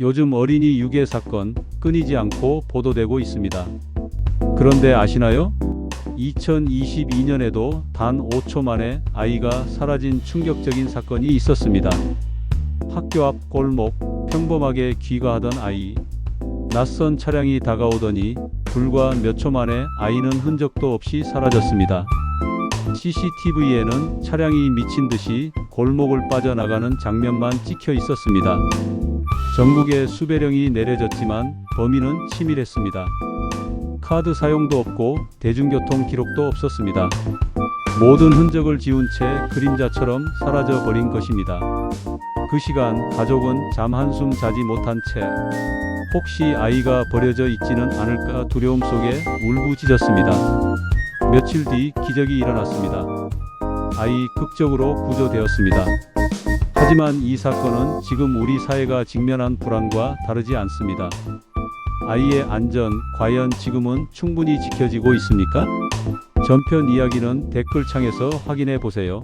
요즘 어린이 유괴 사건 끊이지 않고 보도되고 있습니다. 그런데 아시나요? 2022년에도 단 5초 만에 아이가 사라진 충격적인 사건이 있었습니다. 학교 앞 골목 평범하게 귀가하던 아이. 낯선 차량이 다가오더니 불과 몇 초 만에 아이는 흔적도 없이 사라졌습니다. CCTV에는 차량이 미친 듯이 골목을 빠져나가는 장면만 찍혀 있었습니다. 전국에 수배령이 내려졌지만 범인은 치밀했습니다. 카드 사용도 없고 대중교통 기록도 없었습니다. 모든 흔적을 지운 채 그림자처럼 사라져 버린 것입니다. 그 시간 가족은 잠 한숨 자지 못한 채 혹시 아이가 버려져 있지는 않을까 두려움 속에 울부짖었습니다. 며칠 뒤 기적이 일어났습니다. 아이 극적으로 구조되었습니다. 하지만 이 사건은 지금 우리 사회가 직면한 불안과 다르지 않습니다. 아이의 안전, 과연 지금은 충분히 지켜지고 있습니까? 전편 이야기는 댓글창에서 확인해 보세요.